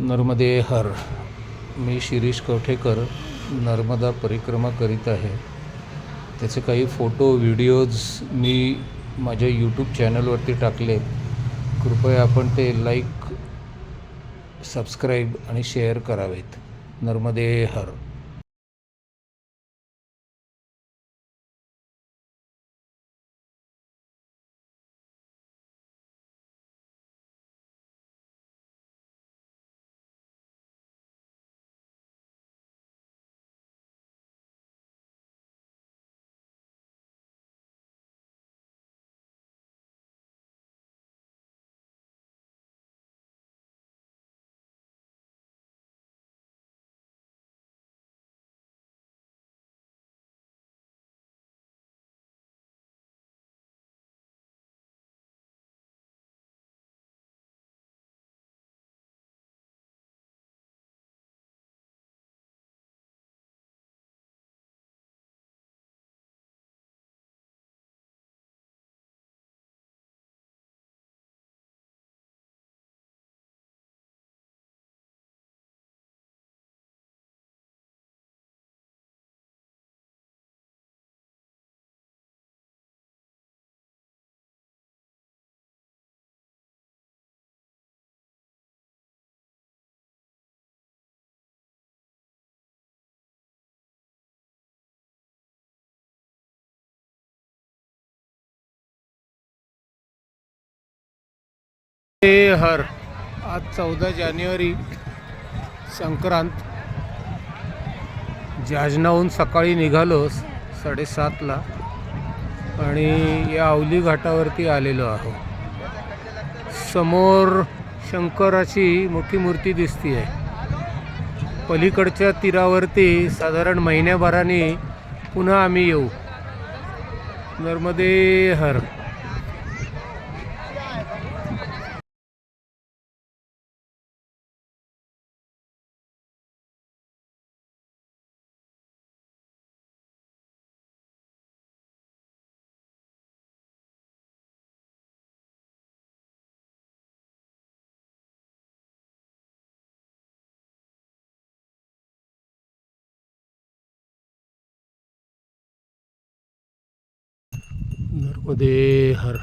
नर्मदे हर. मी शिरीष कवठेकर नर्मदा परिक्रमा करीत आहे. त्याचे काही फोटो व्हिडिओज मी माझ्या यूट्यूब चॅनलवरती टाकले कृपया आपण ते लाईक सबस्क्राईब आणि शेअर करावेत. नर्मदे हर. हे हर आज चौदा जानेवारी संक्रांत. जाजनाहून सकाळी निघालो साडेसातला आणि या अवली घाटावरती आलेलो आहोत समोर शंकराची मोठी मूर्ती दिसती आहे पलीकडच्या तीरावरती साधारण महिन्याभराने पुन्हा आम्ही येऊ. नर्मदे हर. नर्मदे हर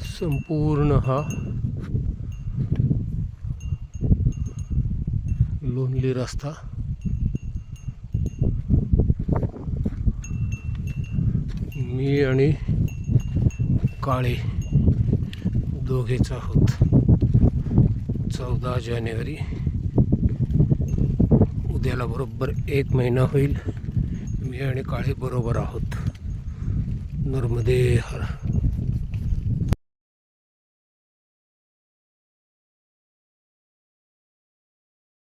संपूर्ण हा लोणली रस्ता। मी आणि काळे दोघेच आहोत। चौदा जानेवारी। उद्याला बरोबर एक महिना होईल। मी आणि काळे बरोबर आहोत। नर्मदे हर।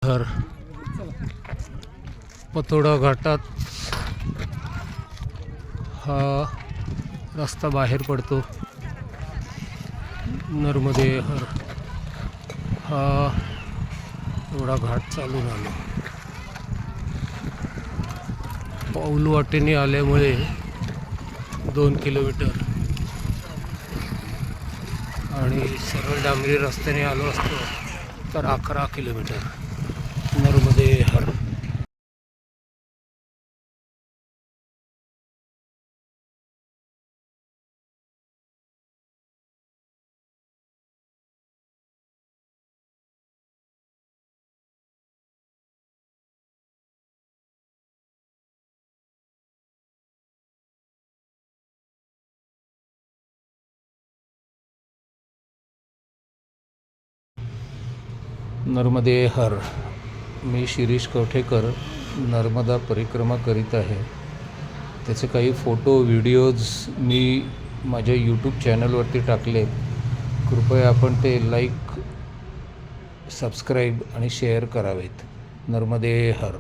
हर। पतोडा घाटात हा रस्ता बाहेर पडतो. नर्मदे हर। हा एवढा घाट चालून आलो. पाऊल वाटेने आल्यामुळे दोन किलोमीटर. आणि सरळ डांबरी रस्त्याने आलो असतो तर अकरा किलोमीटर. नर्मदे हर. नर्मदे हर. मी शिरीष कवठेकर नर्मदा परिक्रमा करीत आहे. त्याचे काही फोटो व्हिडिओज मी माझ्या यूट्यूब चॅनलवरती टाकले. कृपया आपण ते लाईक सबस्क्राईब आणि शेअर करावेत. नर्मदे हर.